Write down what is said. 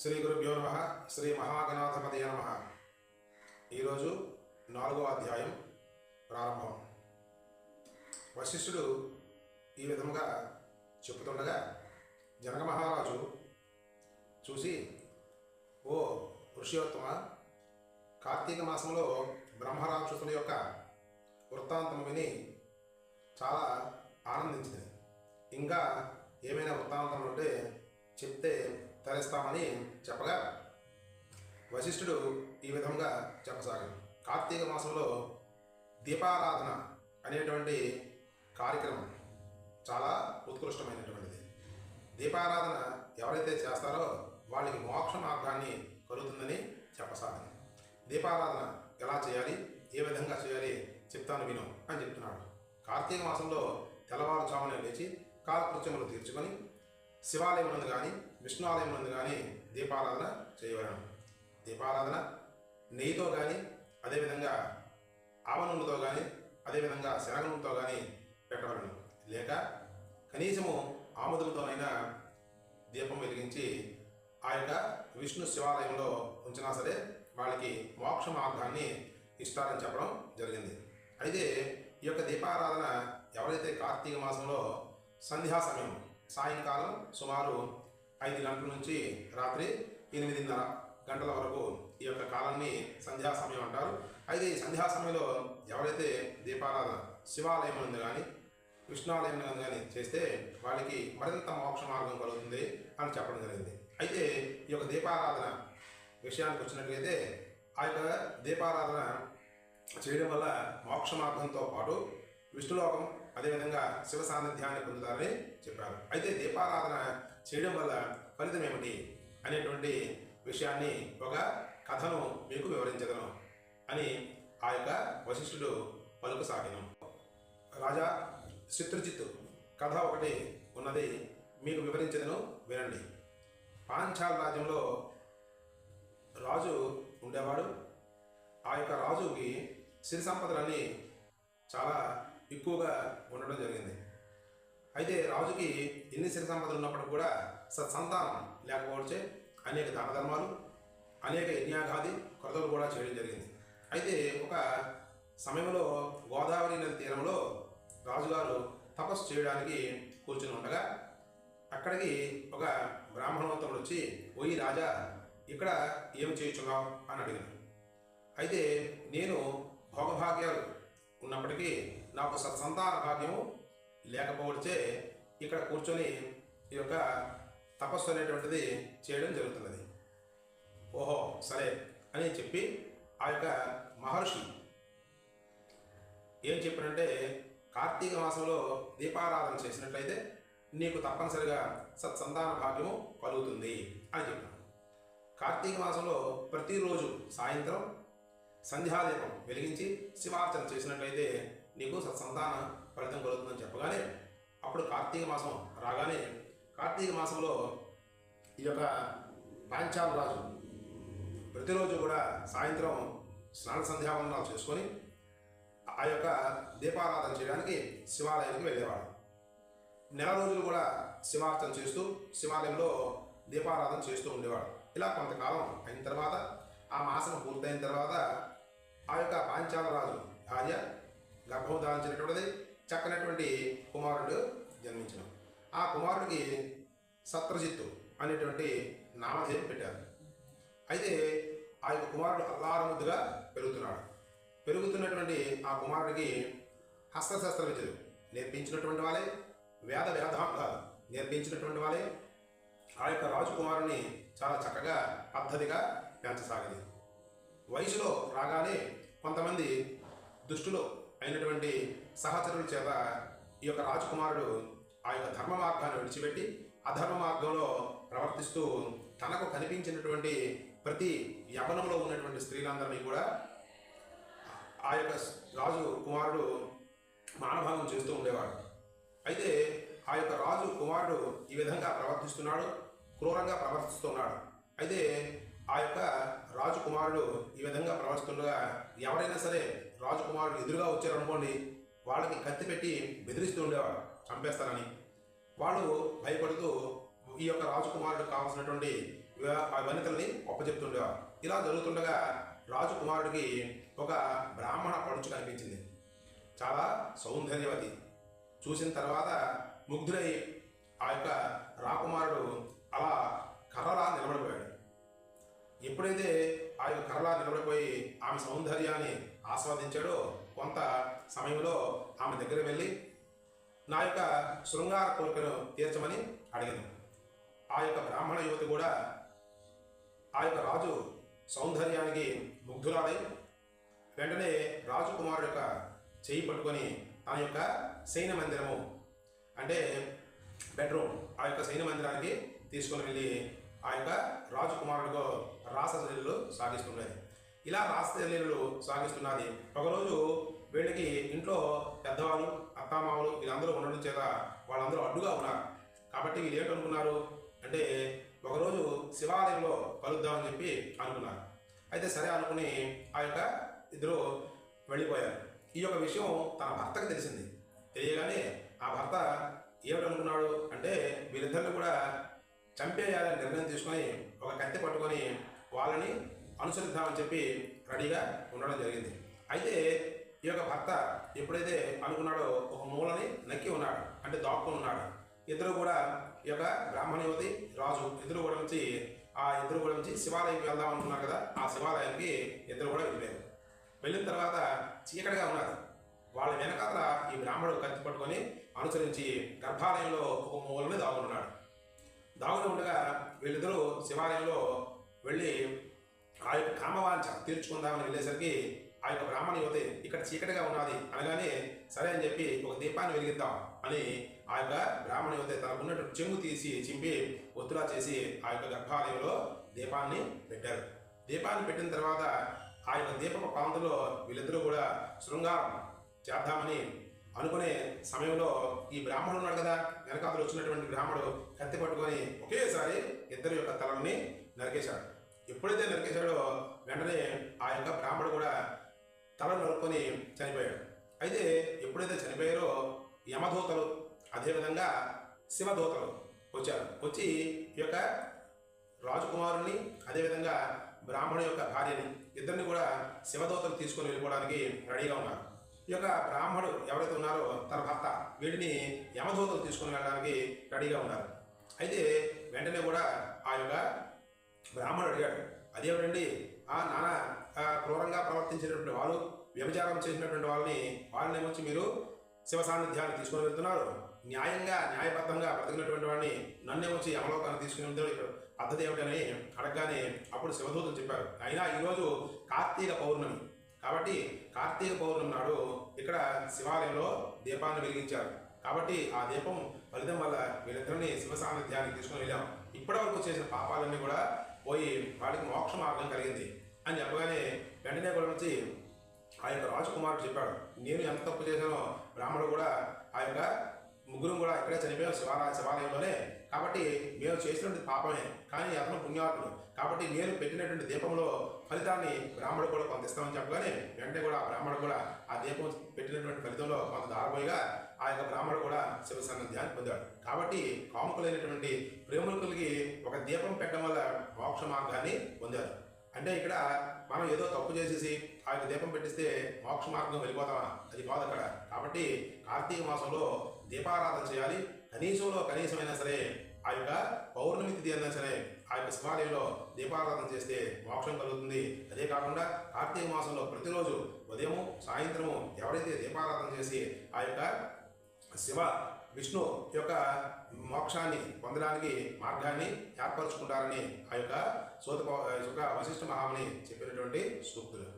శ్రీ గురుభ్యో నమ శ్రీ మహాగణాధిపతయ నమ. ఈరోజు నాలుగో అధ్యాయం ప్రారంభం. వశిష్ఠుడు ఈ విధముగా చెప్పుతుండగా జనక మహారాజు చూసి ఓ ఋషియోత్తమ కార్తీక మాసంలో బ్రహ్మరాక్షసుల యొక్క వృత్తాంతం విని చాలా ఆనందించింది. ఇంకా ఏమైనా వృత్తాంతం ఉంటే చెప్తే తరిస్తామని చెప్పగా వశిష్ఠుడు ఈ విధంగా చెప్పసాగాడు. కార్తీక మాసంలో దీపారాధన అనేటువంటి కార్యక్రమం చాలా ఉత్కృష్టమైనటువంటిది. దీపారాధన ఎవరైతే చేస్తారో వాళ్ళకి మోక్ష మార్గాన్ని కలుగుతుందని చెప్పసాగింది దీపారాధన ఎలా చేయాలి? ఏ విధంగా చేయాలి? చెప్తాను విను అని చెప్తున్నాడు. కార్తీక మాసంలో తెల్లవారుజామున లేచి కాలకృత్యములు తీర్చుకొని శివాలయం కానీ విష్ణు ఆలయం నందు కానీ దీపారాధన చేయవలను. దీపారాధన నెయ్యితో కానీ అదేవిధంగా ఆవ నూనెతో కానీ అదేవిధంగా శనగ నూనెతో కానీ పెట్టవలను. లేక కనీసము ఆముదులతోనైనా దీపం వెలిగించి ఆ యొక్క విష్ణు శివాలయంలో ఉంచినా సరే వాళ్ళకి మోక్ష మార్గాన్ని ఇస్తారని చెప్పడం జరిగింది. అయితే ఈ యొక్క దీపారాధన ఎవరైతే కార్తీక మాసంలో సంధ్యా సమయం సాయంకాలం సుమారు ఐదు గంటల నుంచి రాత్రి ఎనిమిదిన్నర గంటల వరకు ఈ యొక్క కాలాన్ని సంధ్యా సమయం అంటారు. అయితే ఈ సంధ్యా సమయంలో ఎవరైతే దీపారాధన శివాలయం ఉంది కానీ కృష్ణాలయం నందు కానీ చేస్తే వాళ్ళకి మరింత మోక్ష మార్గం కలుగుతుంది అని చెప్పడం జరిగింది. అయితే ఈ యొక్క దీపారాధన విషయానికి వచ్చినట్లయితే ఆ యొక్క దీపారాధన చేయడం వల్ల మోక్ష మార్గంతో పాటు విష్ణులోకం అదేవిధంగా శివ సాన్నిధ్యాన్ని పొందుతారని చెప్పారు. అయితే దీపారాధన చేయడం వల్ల ఫలితం ఏమిటి అనేటువంటి విషయాన్ని ఒక కథను మీకు వివరించగలను అని ఆ యొక్క వశిష్ఠుడు పలుకు సాగను. రాజా చిత్రజిత్ కథ ఒకటి ఉన్నది మీకు వివరించదను వినండి. పాంచాల్ రాజ్యంలో రాజు ఉండేవాడు. ఆ యొక్క రాజుకి సిరి సంపదలన్నీ చాలా ఎక్కువగా ఉండడం జరిగింది. అయితే రాజుకి ఎన్ని సిరి సంపదలు ఉన్నప్పటికీ కూడా సత్సంతానం లేకపోవచ్చే అనేక దానధర్మాలు అనేక యజ్ఞాగాది కొరతలు కూడా చేయడం జరిగింది. అయితే ఒక సమయంలో గోదావరి నది తీరంలో రాజుగారు తపస్సు చేయడానికి కూర్చుని ఉండగా అక్కడికి ఒక బ్రాహ్మణోత్తముడు వచ్చి ఓయి రాజా ఇక్కడ ఏం చేయుచున్నావు? అని అడిగాను అయితే నేను భోగభాగ్యాలు ఉన్నప్పటికీ నాకు సత్సంతాన భాగ్యము లేకపోవచ్చే ఇక్కడ కూర్చొని ఈ యొక్క తపస్సు అనేటువంటిది చేయడం జరుగుతున్నది. ఓహో సరే అని చెప్పి ఆ యొక్క మహర్షి ఏం చెప్పారంటే కార్తీక మాసంలో దీపారాధన చేసినట్లయితే నీకు తప్పనిసరిగా సత్సంతాన భాగ్యము కలుగుతుంది అని చెప్పాను కార్తీక మాసంలో ప్రతిరోజు సాయంత్రం సంధ్యాదీపం వెలిగించి శివార్చన చేసినట్లయితే నీకు సత్సంతాన ఫలితం కలుగుతుందని చెప్పగానే అప్పుడు కార్తీక మాసం రాగానే కార్తీక మాసంలో ఈ యొక్క పాంచాల రాజు ప్రతిరోజు కూడా సాయంత్రం స్నాన సంధ్యావందనాలు చేసుకొని ఆ యొక్క దీపారాధన చేయడానికి శివాలయానికి వెళ్ళేవాడు. నెల రోజులు కూడా శివార్చన చేస్తూ శివాలయంలో దీపారాధన చేస్తూ ఉండేవాడు. ఇలా కొంతకాలం అయిన తర్వాత ఆ మాసం పూర్తయిన తర్వాత ఆ యొక్క పాంచాల రాజు భార్య గర్భం దాల్చినటువంటిది చక్కనటువంటి కుమారుడు జన్మించిన ఆ కుమారుడికి సత్రజిత్తు అనేటువంటి నామధేయం పెట్టారు. అయితే ఆ యొక్క కుమారుడు అల్లారముద్దుగా పెరుగుతున్నాడు. పెరుగుతున్నటువంటి ఆ కుమారుడికి హస్తశస్త్ర విద్యలు నేర్పించినటువంటి వాళ్ళే వేద వేదాంతాలు నేర్పించినటువంటి వాళ్ళే. ఆ యొక్క రాజకుమారుని చాలా చక్కగా పద్ధతిగా పెంచసాగింది. వయసులో రాగానే కొంతమంది దుష్టులు అయినటువంటి సహచరుల చేత ఈ యొక్క రాజకుమారుడు ఆ యొక్క ధర్మ మార్గాన్ని విడిచిపెట్టి అధర్మ మార్గంలో ప్రవర్తిస్తూ తనకు కనిపించినటువంటి ప్రతి యవనంలో ఉన్నటువంటి స్త్రీలందరినీ కూడా ఆ యొక్క రాజు కుమారుడు మానభంగం చేస్తూ ఉండేవాడు. అయితే ఆ యొక్క రాజు కుమారుడు ఈ విధంగా ప్రవర్తిస్తున్నాడు క్రూరంగా ప్రవర్తిస్తున్నాడు. అయితే ఆ యొక్క రాజకుమారుడు ఈ విధంగా ప్రవర్తిస్తుండగా ఎవరైనా సరే రాజకుమారుడు ఎదురుగా వచ్చారనుకోండి వాళ్ళకి కత్తి పెట్టి బెదిరిస్తూ ఉండేవాడు చంపేస్తారని వాళ్ళు భయపడుతూ ఈ యొక్క రాజకుమారుడు కావాల్సినటువంటి వనితల్ని ఒప్పచెప్తుండేవారు ఇలా జరుగుతుండగా రాజకుమారుడికి ఒక బ్రాహ్మణ పడుచు కనిపించింది. చాలా సౌందర్యవతి. చూసిన తర్వాత ముగ్ధుడై ఆ యొక్క రాకుమారుడు ఎప్పుడైతే ఆ యొక్క కర్రలా నిలబడిపోయి ఆమె సౌందర్యాన్ని ఆస్వాదించాడో కొంత సమయంలో ఆమె దగ్గర వెళ్ళి నా యొక్క శృంగార కోరికను తీర్చమని అడిగింది. ఆ యొక్క బ్రాహ్మణ యువతి కూడా ఆ యొక్క రాజు సౌందర్యానికి ముగ్ధురాలై వెంటనే రాజకుమారుడు యొక్క చేయి పట్టుకొని తన యొక్క శైన మందిరము అంటే బెడ్రూమ్ ఆ యొక్క సైన్య మందిరానికి తీసుకొని వెళ్ళి ఆ యొక్క రాస రాసలీలలు సాగిస్తున్నది. ఇలా రాసలీలలు సాగిస్తున్నది. ఒకరోజు వీళ్ళకి ఇంట్లో పెద్దవాళ్ళు అత్తామామలు వీళ్ళందరూ ఉండడం చేత వాళ్ళందరూ అడ్డుగా ఉన్నారు. కాబట్టి వీళ్ళు ఏమనుకున్నారు అంటే ఒకరోజు శివాలయంలో కలుద్దామని చెప్పి అనుకున్నారు. అయితే సరే అనుకుని ఆ యొక్క ఇద్దరు వెళ్ళిపోయారు. ఈ యొక్క విషయం తన భర్తకు తెలిసింది. తెలియగానే ఆ భర్త ఏమిటనుకున్నాడు అంటే వీరిద్దరిని కూడా చంపేయాలని నిర్ణయం తీసుకొని ఒక కత్తి పట్టుకొని వాళ్ళని అనుసరిద్దామని చెప్పి రెడీగా ఉండడం జరిగింది. అయితే ఈ యొక్క భర్త ఎప్పుడైతే అనుకున్నాడో ఒక మూలని నక్కి ఉన్నాడు అంటే దాక్కుని ఉన్నాడు. ఇద్దరు కూడా ఈ యొక్క బ్రాహ్మణ యువతి రాజు ఇద్దరు కూడా నుంచి ఆ ఇద్దరు కూడా నుంచి శివాలయంకి వెళ్దాం అనుకున్నారు కదా ఆ శివాలయానికి ఇద్దరు కూడా వెళ్ళారు. వెళ్ళిన తర్వాత చీకటిగా ఉన్నారు. వాళ్ళ వెనకాల ఈ బ్రాహ్మణుడు కత్తి పట్టుకొని అనుసరించి గర్భాలయంలో ఒక మూలని దాగున్నాడు దాగుని ఉండగా వీళ్ళిద్దరూ శివాలయంలో వెళ్ళి ఆ యొక్క కామవాంఛ తీర్చుకుందామని వెళ్ళేసరికి ఆ యొక్క బ్రాహ్మణ యువతి ఇక్కడ చీకటిగా ఉన్నది అనగానే సరే అని చెప్పి ఒక దీపాన్ని వెలిగిద్దాం అని ఆ యొక్క బ్రాహ్మణ యువతి తనకున్నటువంటి చెంగు తీసి చింపి ఒత్తులా చేసి ఆ యొక్క గర్భాలయంలో దీపాన్ని పెట్టారు. దీపాన్ని పెట్టిన తర్వాత ఆ యొక్క దీపపు ప్రాంతంలో వీళ్ళిద్దరూ కూడా శృంగారం చేద్దామని అనుకునే సమయంలో ఈ బ్రాహ్మణుడు ఉన్నాడు కదా వెనకాతలు వచ్చినటువంటి బ్రాహ్మణుడు కత్తి పట్టుకొని ఒకేసారి ఇద్దరి యొక్క తలని నరికేశాడు. ఎప్పుడైతే నరికేశాడో వెంటనే ఆ యొక్క బ్రాహ్మణుడు కూడా తలను నరుక్కొని చనిపోయాడు. అయితే ఎప్పుడైతే చనిపోయారో యమదూతలు అదేవిధంగా శివదూతలు వచ్చారు. వచ్చి ఈ యొక్క రాజకుమారుని అదేవిధంగా బ్రాహ్మణు యొక్క భార్యని ఇద్దరిని కూడా శివదూతలు తీసుకొని వెళ్ళిపోవడానికి రెడీగా ఉన్నారు. ఈ యొక్క బ్రాహ్మడు ఎవరైతే ఉన్నారో తన భర్త వీటిని యమదూతలు తీసుకుని వెళ్ళడానికి రెడీగా ఉన్నారు. అయితే వెంటనే కూడా ఆ యొక్క బ్రాహ్మణుడు అడిగాడు అదేమిటండి? ఆ నాన్న క్రూరంగా ప్రవర్తించినటువంటి వాళ్ళు వ్యభిచారం చేసినటువంటి వాళ్ళని వాళ్ళని వచ్చి మీరు శివ సాన్నిధ్యాన్ని తీసుకొని వెళ్తున్నారు? న్యాయంగా న్యాయబద్ధంగా బ్రతికినటువంటి వాడిని నన్నేమొచ్చి యమలోకాన్ని తీసుకుని వెళ్తాడు ఇక్కడ పద్ధతి ఏమిటని అడగగానే అప్పుడు శివదూతలు చెప్పారు అయినా ఈరోజు కార్తీక పౌర్ణమి కాబట్టి కార్తీక పౌర్ణమి నాడు ఇక్కడ శివాలయంలో దీపాన్ని వెలిగించారు. కాబట్టి ఆ దీపం ఫలితం వల్ల వీళ్ళిద్దరిని శివ సాన్నిధ్యానికి తీసుకుని వెళ్ళాం. ఇప్పటి వరకు చేసిన పాపాలన్నీ కూడా పోయి వాడికి మోక్ష మార్గం కలిగింది. అని చెప్పగానే వెంటనే కూడా వచ్చి ఆ యొక్క రాజకుమారుడు చెప్పాడు నేను ఎంత తప్పు చేశానో బ్రాహ్మణుడు కూడా ఆ యొక్క ముగ్గురు కూడా ఇక్కడే చనిపోయాం శివాలయ శివాలయంలోనే. కాబట్టి మేము చేసినటువంటి పాపమే కానీ అతను పుణ్యాత్ముడు కాబట్టి నేను పెట్టినటువంటి దీపంలో ఫలితాన్ని బ్రాహ్మడు కూడా కొంత ఇస్తామని చెప్పగానే వెంటనే కూడా ఆ కూడా ఆ దీపం పెట్టినటువంటి ఫలితంలో కొంత దారిపోయిగా ఆ యొక్క బ్రాహ్మడు కూడా శివ సన్నిధ్యాన్ని పొందాడు. కాబట్టి కాముకులైనటువంటి ప్రేమికులకి ఒక దీపం పెట్టడం వల్ల మోక్ష మార్గాన్ని పొందారు. అంటే ఇక్కడ మనం ఏదో తప్పు చేసేసి ఆ యొక్క దీపం పెట్టిస్తే మోక్ష మార్గం వెళ్ళిపోతామా? అది కాదు అక్కడ. కాబట్టి కార్తీక మాసంలో దీపారాధన చేయాలి. కనీసంలో కనీసమైనా సరే ఆ యొక్క పౌర్ణమి తిథి అయినా సరే ఆ యొక్క శివాలయంలో దీపారాధన చేస్తే మోక్షం కలుగుతుంది. అదే కాకుండా కార్తీక మాసంలో ప్రతిరోజు ఉదయము సాయంత్రము ఎవరైతే దీపారాధన చేసి ఆ యొక్క శివ విష్ణు యొక్క మోక్షాన్ని పొందడానికి మార్గాన్ని ఏర్పరచుకుంటారని ఆ యొక్క సోత యొక్క వశిష్ఠ మహాముని చెప్పినటువంటి సూక్తులు.